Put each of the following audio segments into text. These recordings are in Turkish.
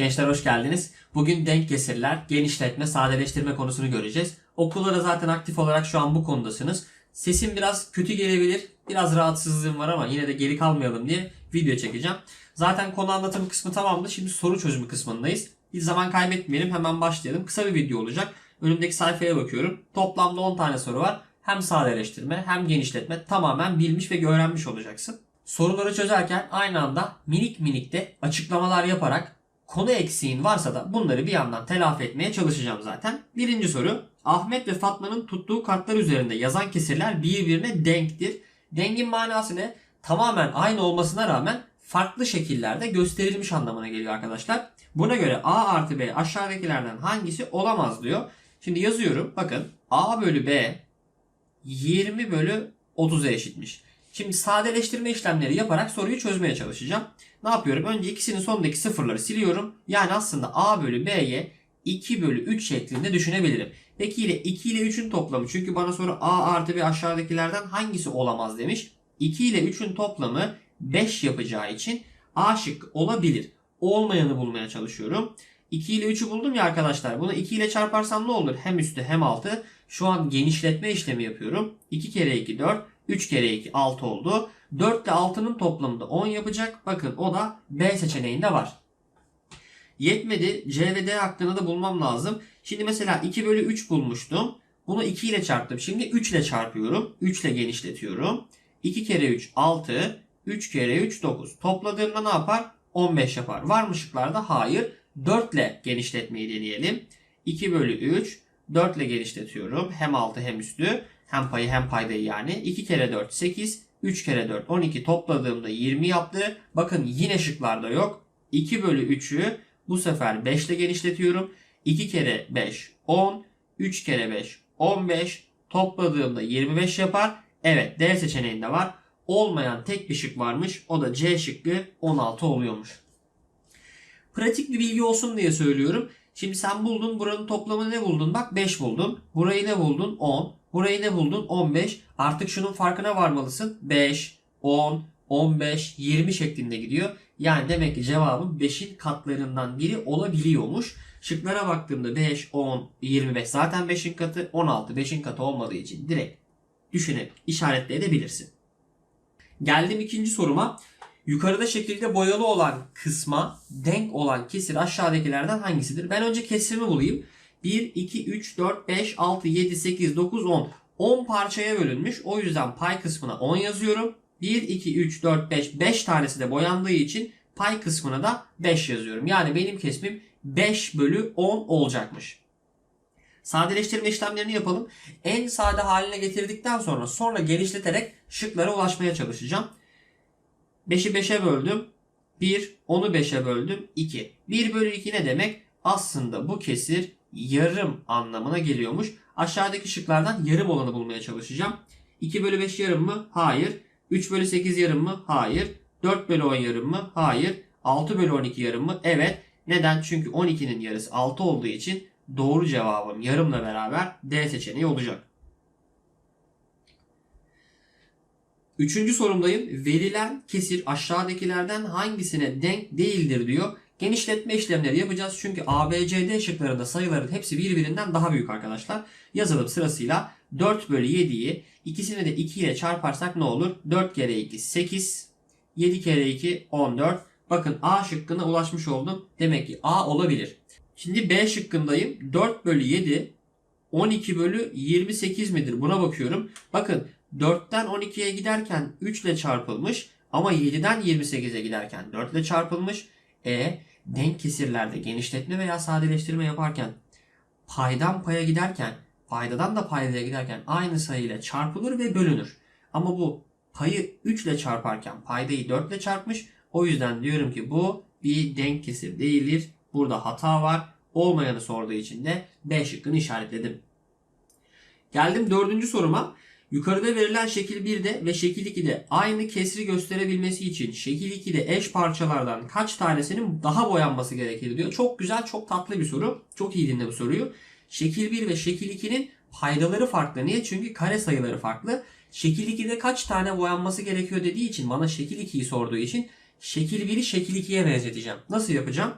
Gençler hoş geldiniz. Bugün denk kesirler, genişletme, sadeleştirme konusunu göreceğiz. Okulda da zaten aktif olarak şu an bu konudasınız. Sesim biraz kötü gelebilir. Biraz rahatsızlığım var ama yine de geri kalmayalım diye video çekeceğim. Zaten konu anlatım kısmı tamamdı. Şimdi soru çözümü kısmındayız. Hiç zaman kaybetmeyelim. Hemen başlayalım. Kısa bir video olacak. Önümdeki sayfaya bakıyorum. Toplamda 10 tane soru var. Hem sadeleştirme hem genişletme tamamen bilmiş ve öğrenmiş olacaksın. Soruları çözerken aynı anda minik minik de açıklamalar yaparak konu eksiğin varsa da bunları bir yandan telafi etmeye çalışacağım zaten. Birinci soru. Ahmet ve Fatma'nın tuttuğu kartlar üzerinde yazan kesirler birbirine denktir. Dengin manası ne? Tamamen aynı olmasına rağmen farklı şekillerde gösterilmiş anlamına geliyor arkadaşlar. Buna göre A artı B aşağıdakilerden hangisi olamaz diyor. Şimdi yazıyorum. Bakın A bölü B 20 bölü 30'a eşitmiş. Şimdi sadeleştirme işlemleri yaparak soruyu çözmeye çalışacağım. Ne yapıyorum? Önce ikisinin sonundaki sıfırları siliyorum. Yani aslında A bölü B'ye 2 bölü 3 şeklinde düşünebilirim. Peki ile 2 ile 3'ün toplamı. Çünkü bana soru A artı B aşağıdakilerden hangisi olamaz demiş. 2 ile 3'ün toplamı 5 yapacağı için A şıkkı olabilir. Olmayanı bulmaya çalışıyorum. 2 ile 3'ü buldum ya arkadaşlar. Bunu 2 ile çarparsam ne olur? Hem üstü hem altı. Şu an genişletme işlemi yapıyorum. 2 kere 2 4. 3 kere 2 6 oldu. 4 ile 6'nın toplamı da 10 yapacak. Bakın o da B seçeneğinde var. Yetmedi. C ve D hakkında da bulmam lazım. Şimdi mesela 2 bölü 3 bulmuştum. Bunu 2 ile çarptım. Şimdi 3 ile çarpıyorum. 3 ile genişletiyorum. 2 kere 3 6. 3 kere 3 9. Topladığımda ne yapar? 15 yapar. Var mı şıklarda? Hayır. 4 ile genişletmeyi deneyelim. 2 bölü 3. 4 ile genişletiyorum. Hem altı hem üstü. Hem payı hem paydayı yani. 2 kere 4 8. 3 kere 4 12 topladığımda 20 yaptı. Bakın yine şıklarda yok. 2 bölü 3'ü bu sefer 5 ile genişletiyorum. 2 kere 5 10. 3 kere 5 15. Topladığımda 25 yapar. Evet D seçeneğinde var. Olmayan tek bir şık varmış. O da C şıkkı 16 oluyormuş. Pratik bir bilgi olsun diye söylüyorum. Şimdi sen buldun buranın toplamını ne buldun? Bak 5 buldun. Burayı ne buldun? 10. Burayı ne buldun? 15. Artık şunun farkına varmalısın. 5, 10, 15, 20 şeklinde gidiyor. Yani demek ki cevabın 5'in katlarından biri olabiliyormuş. Şıklara baktığımda 5, 10, 25 zaten 5'in katı. 16 5'in katı olmadığı için direkt düşünüp işaretleyebilirsin. Geldim ikinci soruma. Yukarıda şekilde boyalı olan kısma denk olan kesir aşağıdakilerden hangisidir? Ben önce kesirimi bulayım. 1, 2, 3, 4, 5, 6, 7, 8, 9, 10. 10 parçaya bölünmüş. O yüzden pay kısmına 10 yazıyorum. 1, 2, 3, 4, 5. 5 tanesi de boyandığı için pay kısmına da 5 yazıyorum. Yani benim kesmim 5 bölü 10 olacakmış. Sadeleştirme işlemlerini yapalım. En sade haline getirdikten sonra sonra genişleterek şıklara ulaşmaya çalışacağım. 5'i 5'e böldüm. 1, 10'u 5'e böldüm. 2. 1 bölü 2 ne demek? Aslında bu kesir yarım anlamına geliyormuş. Aşağıdaki şıklardan yarım olanı bulmaya çalışacağım. 2 bölü 5 yarım mı? Hayır. 3 bölü 8 yarım mı? Hayır. 4 bölü 10 yarım mı? Hayır. 6 bölü 12 yarım mı? Evet. Neden? Çünkü 12'nin yarısı 6 olduğu için doğru cevabım yarımla beraber D seçeneği olacak. Üçüncü sorumdayım. Verilen kesir aşağıdakilerden hangisine denk değildir diyor. Genişletme işlemleri yapacağız. Çünkü A, B, C, D şıklarında sayıların hepsi birbirinden daha büyük arkadaşlar. Yazalım sırasıyla 4 bölü 7'yi ikisini de 2 ile çarparsak ne olur? 4 kere 2 8. 7 kere 2 14. Bakın A şıkkına ulaşmış oldum. Demek ki A olabilir. Şimdi B şıkkındayım. 4 bölü 7 12 bölü 28 midir? Buna bakıyorum. Bakın 4'ten 12'ye giderken 3 ile çarpılmış ama 7'den 28'e giderken 4 ile çarpılmış. E denk kesirlerde genişletme veya sadeleştirme yaparken paydan paya giderken paydadan da paydaya giderken aynı sayıyla çarpılır ve bölünür. Ama bu payı 3 ile çarparken paydayı 4 ile çarpmış. O yüzden diyorum ki bu bir denk kesir değildir. Burada hata var. Olmayanı sorduğu için de B şıkkını işaretledim. Geldim dördüncü soruma. Yukarıda verilen şekil 1'de ve şekil 2'de aynı kesri gösterebilmesi için şekil 2'de eş parçalardan kaç tanesinin daha boyanması gerekir diyor. Çok güzel, çok tatlı bir soru. Çok iyi dinle bu soruyu. Şekil 1 ve şekil 2'nin paydaları farklı. Niye? Çünkü kare sayıları farklı. Şekil 2'de kaç tane boyanması gerekiyor dediği için bana şekil 2'yi sorduğu için şekil 1'i şekil 2'ye benzeteceğim. Nasıl yapacağım?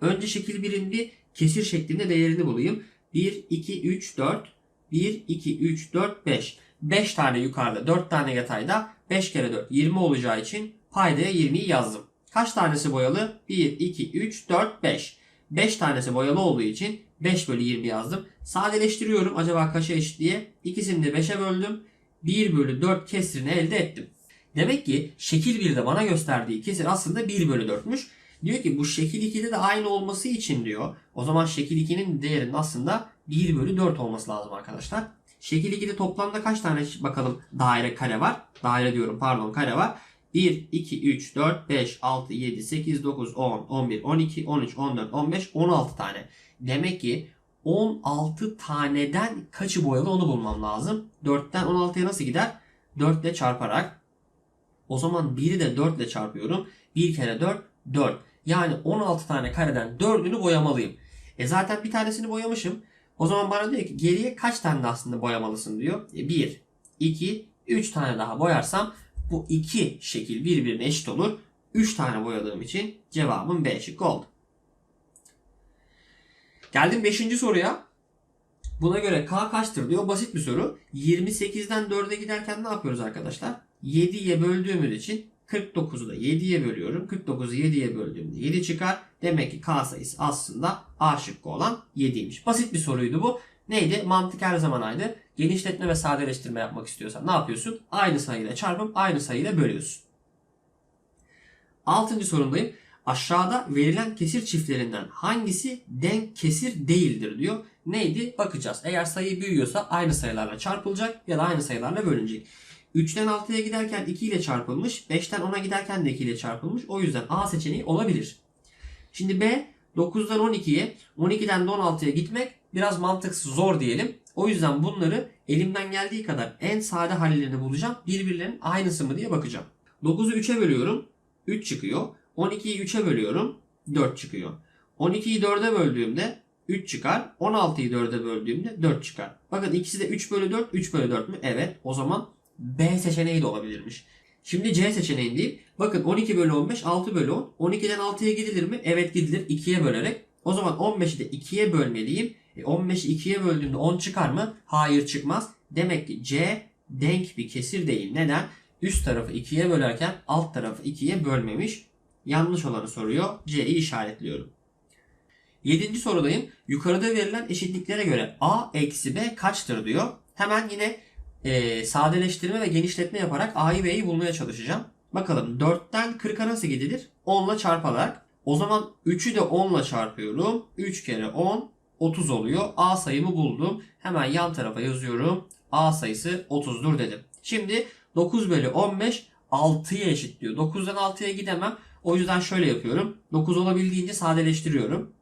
Önce şekil 1'in bir kesir şeklinde değerini bulayım. 1, 2, 3, 4. 1, 2, 3, 4, 5. 5 tane yukarıda 4 tane yatayda 5 kere 4 20 olacağı için paydaya 20'yi yazdım. Kaç tanesi boyalı? 1, 2, 3, 4, 5. 5 tanesi boyalı olduğu için 5 bölü 20 yazdım. Sadeleştiriyorum acaba kaça eşit diye. İkisini de 5'e böldüm. 1 bölü 4 kesirini elde ettim. Demek ki şekil 1'de bana gösterdiği kesir aslında 1 bölü 4'müş. Diyor ki bu şekil 2'de de aynı olması için diyor. O zaman şekil 2'nin değerinin aslında 1 bölü 4 olması lazım arkadaşlar. Şekil 2'de toplamda kaç tane bakalım daire kare var? Daire diyorum pardon kare var. 1, 2, 3, 4, 5, 6, 7, 8, 9, 10, 11, 12, 13, 14, 15, 16 tane. Demek ki 16 taneden kaçı boyalı onu bulmam lazım. 4'ten 16'ya nasıl gider? 4 ile çarparak. O zaman 1'i de 4 ile çarpıyorum. 1 kere 4, 4. Yani 16 tane kareden 4'ünü boyamalıyım. E zaten bir tanesini boyamışım. O zaman bana diyor ki geriye kaç tane de aslında boyamalısın diyor. E 1, 2, 3 tane daha boyarsam bu iki şekil birbirine eşit olur. 3 tane boyadığım için cevabım B şıkkı oldu. Geldim 5. soruya. Buna göre K kaçtır diyor. Basit bir soru. 28'den 4'e giderken ne yapıyoruz arkadaşlar? 7'ye böldüğümüz için 49'u da 7'ye bölüyorum. 49'u 7'ye böldüğümde 7 çıkar. Demek ki K sayısı aslında A şıkkı olan 7'ymiş. Basit bir soruydu bu. Neydi? Mantık her zaman aynı. Genişletme ve sadeleştirme yapmak istiyorsan ne yapıyorsun? Aynı sayıyla çarpıp aynı sayıyla bölüyorsun. Altıncı sorundayım. Aşağıda verilen kesir çiftlerinden hangisi denk kesir değildir diyor. Neydi? Bakacağız. Eğer sayı büyüyorsa aynı sayılarla çarpılacak ya da aynı sayılarla bölünecek. 3'ten 6'ya giderken 2 ile çarpılmış. 5'ten 10'a giderken de 2 ile çarpılmış. O yüzden A seçeneği olabilir. Şimdi B 9'dan 12'ye 12'den de 16'ya gitmek biraz mantıksız zor diyelim. O yüzden bunları elimden geldiği kadar en sade hallerini bulacağım. Birbirlerinin aynısı mı diye bakacağım. 9'u 3'e bölüyorum. 3 çıkıyor. 12'yi 3'e bölüyorum. 4 çıkıyor. 12'yi 4'e böldüğümde 3 çıkar. 16'yı 4'e böldüğümde 4 çıkar. Bakın ikisi de 3 bölü 4, 3 bölü 4 mü? Evet. O zaman B seçeneği de olabilirmiş. Şimdi C seçeneğindeyim. Bakın 12 bölü 15, 6 bölü 10. 12'den 6'ya gidilir mi? Evet gidilir. 2'ye bölerek. O zaman 15'i de 2'ye bölmeliyim. E 15'i 2'ye böldüğümde 10 çıkar mı? Hayır çıkmaz. Demek ki C denk bir kesir değil. Neden? Üst tarafı 2'ye bölerken alt tarafı 2'ye bölmemiş. Yanlış olanı soruyor. C'yi işaretliyorum. Yedinci sorudayım. Yukarıda verilen eşitliklere göre A eksi B kaçtır diyor. Hemen yine e, sadeleştirme ve genişletme yaparak A'yı B'yi bulmaya çalışacağım. Bakalım 4'ten 40'a nasıl gidilir? 10 ile çarparak. O zaman 3'ü de 10 ile çarpıyorum. 3 kere 10 30 oluyor. A sayımı buldum. Hemen yan tarafa yazıyorum. A sayısı 30'dur dedim. Şimdi 9 bölü 15 6'ya eşit diyor. 9'dan 6'ya gidemem. O yüzden şöyle yapıyorum. 9 olabildiğince sadeleştiriyorum.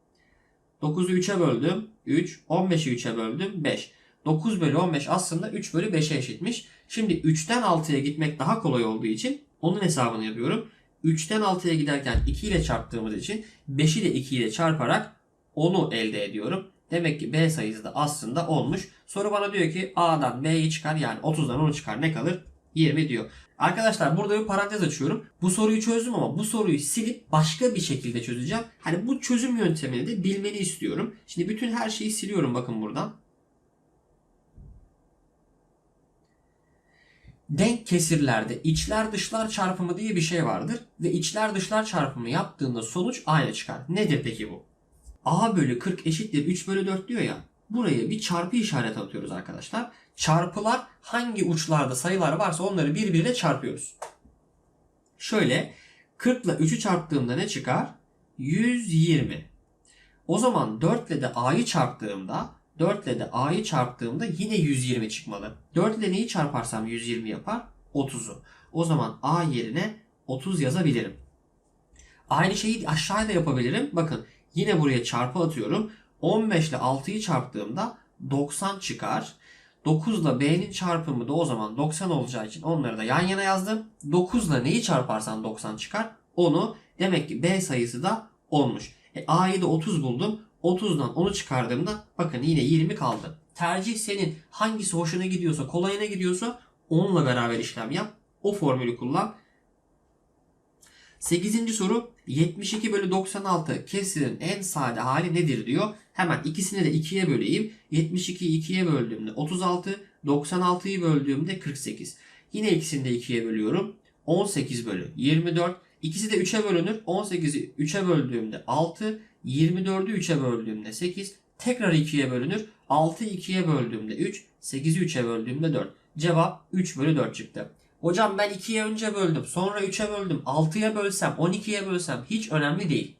9'u 3'e böldüm. 3. 15'i 3'e böldüm. 5. 9 bölü 15 aslında 3 bölü 5'e eşitmiş. Şimdi 3'ten 6'ya gitmek daha kolay olduğu için onun hesabını yapıyorum. 3'ten 6'ya giderken 2 ile çarptığımız için 5'i de 2 ile çarparak 10'u elde ediyorum. Demek ki B sayısı da aslında 10'muş. Soru bana diyor ki A'dan B'yi çıkar yani 30'dan 10'u çıkar ne kalır? 20 diyor. Arkadaşlar burada bir parantez açıyorum. Bu soruyu çözdüm ama bu soruyu silip başka bir şekilde çözeceğim. Hani bu çözüm yöntemini de bilmeni istiyorum. Şimdi bütün her şeyi siliyorum bakın buradan. Denk kesirlerde içler dışlar çarpımı diye bir şey vardır. Ve içler dışlar çarpımı yaptığında sonuç aynı çıkar. Nedir peki bu? A bölü 40 eşittir 3 bölü 4 diyor ya. Buraya bir çarpı işareti atıyoruz arkadaşlar. Çarpılar hangi uçlarda sayılar varsa onları birbiriyle çarpıyoruz. Şöyle 40 ile 3'ü çarptığımda ne çıkar? 120. O zaman 4 ile de A'yı çarptığımda 4 ile de A'yı çarptığımda yine 120 çıkmalı. 4 ile neyi çarparsam 120 yapar? 30'u. O zaman A yerine 30 yazabilirim. Aynı şeyi aşağıya da yapabilirim. Bakın yine buraya çarpı atıyorum. 15 ile 6'yı çarptığımda 90 çıkar. 9 ile B'nin çarpımı da o zaman 90 olacağı için onları da yan yana yazdım. 9 ile neyi çarparsan 90 çıkar? Onu demek ki B sayısı da 10'muş. E, A'yı da 30 buldum. 30'dan 10'u çıkardığımda bakın yine 20 kaldı. Tercih senin hangisi hoşuna gidiyorsa, kolayına gidiyorsa onunla beraber işlem yap. O formülü kullan. 8. soru 72 bölü 96 kesirin en sade hali nedir diyor. Hemen ikisini de 2'ye böleyim. 72'yi 2'ye böldüğümde 36, 96'yı böldüğümde 48. Yine ikisini de 2'ye bölüyorum. 18 bölü 24. İkisi de 3'e bölünür. 18'i 3'e böldüğümde 6, 24'ü 3'e böldüğümde 8. Tekrar 2'ye bölünür. 6'yı 2'ye böldüğümde 3, 8'i 3'e böldüğümde 4. Cevap 3 bölü 4 çıktı. Hocam ben 2'ye önce böldüm, sonra 3'e böldüm, 6'ya bölsem, 12'ye bölsem hiç önemli değil.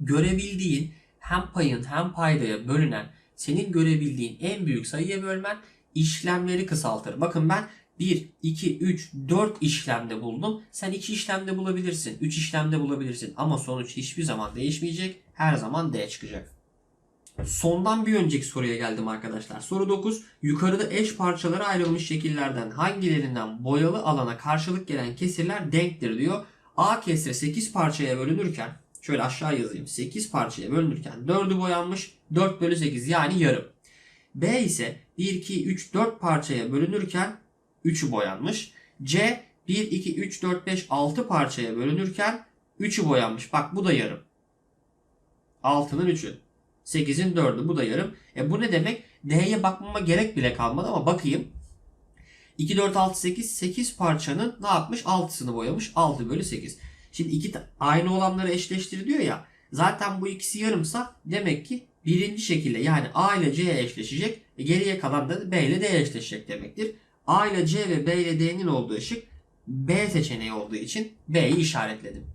Görebildiğin hem payın hem paydaya bölünen senin görebildiğin en büyük sayıya bölmen işlemleri kısaltır. Bakın ben 1, 2, 3, 4 işlemde buldum. Sen 2 işlemde bulabilirsin, 3 işlemde bulabilirsin ama sonuç hiçbir zaman değişmeyecek. Her zaman D çıkacak. Sondan bir önceki soruya geldim arkadaşlar. Soru 9. Yukarıda eş parçalara ayrılmış şekillerden hangilerinden boyalı alana karşılık gelen kesirler denktir diyor. A kesri 8 parçaya bölünürken şöyle aşağı yazayım. 8 parçaya bölünürken 4'ü boyanmış. 4 bölü 8 yani yarım. B ise 1, 2, 3, 4 parçaya bölünürken 3'ü boyanmış. C 1, 2, 3, 4, 5, 6 parçaya bölünürken 3'ü boyanmış. Bak bu da yarım. 6'nın 3'ü. 8'in 4'ü bu da yarım. E bu ne demek? D'ye bakmama gerek bile kalmadı ama bakayım. 2, 4, 6, 8. 8 parçanın ne yapmış? 6'sını boyamış. 6 bölü 8. Şimdi iki aynı olanları eşleştir diyor ya. Zaten bu ikisi yarımsa demek ki birinci şekilde yani A ile C eşleşecek. E geriye kalan da B ile D eşleşecek demektir. A ile C ve B ile D'nin olduğu şık B seçeneği olduğu için B'yi işaretledim.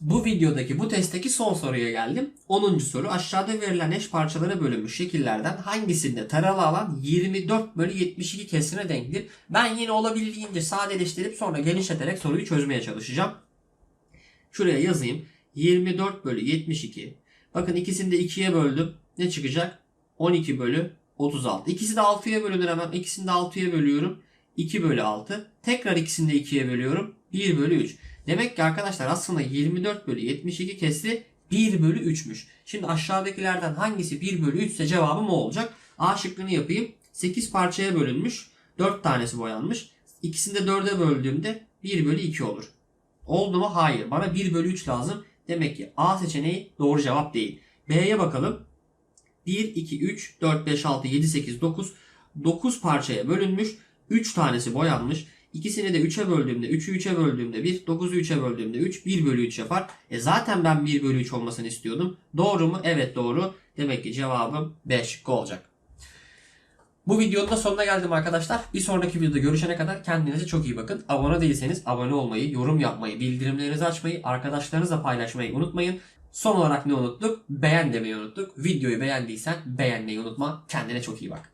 Bu videodaki bu testteki son soruya geldim. 10. soru aşağıda verilen eş parçalara bölünmüş şekillerden hangisinde taralı alan 24 bölü 72 kesine denktir? Ben yine olabildiğince sadeleştirip sonra genişleterek soruyu çözmeye çalışacağım. Şuraya yazayım. 24 bölü 72. Bakın ikisini de 2'ye böldüm. Ne çıkacak? 12 bölü 36. İkisi de 6'ya bölünür hemen. İkisini de 6'ya bölüyorum. 2 bölü 6. Tekrar ikisini de 2'ye bölüyorum. 1 bölü 3. Demek ki arkadaşlar aslında 24 bölü 72 kesri 1 bölü 3'müş. Şimdi aşağıdakilerden hangisi 1 bölü 3 ise cevabım o olacak. A şıkkını yapayım. 8 parçaya bölünmüş. 4 tanesi boyanmış. İkisini de 4'e böldüğümde 1 bölü 2 olur. Oldu mu? Hayır. Bana 1 bölü 3 lazım. Demek ki A seçeneği doğru cevap değil. B'ye bakalım. 1, 2, 3, 4, 5, 6, 7, 8, 9. 9 parçaya bölünmüş. 3 tanesi boyanmış. İkisini de 3'e böldüğümde 3'ü 3'e böldüğümde 1, 9'u 3'e böldüğümde 3, 1 bölü 3 yapar. E zaten ben 1 bölü 3 olmasını istiyordum. Doğru mu? Evet doğru. Demek ki cevabım B şıkkı olacak. Bu videonun da sonuna geldim arkadaşlar. Bir sonraki videoda görüşene kadar kendinize çok iyi bakın. Abone değilseniz abone olmayı, yorum yapmayı, bildirimlerinizi açmayı, arkadaşlarınızla paylaşmayı unutmayın. Son olarak ne unuttuk? Beğen demeyi unuttuk. Videoyu beğendiysen beğenmeyi unutma. Kendine çok iyi bak.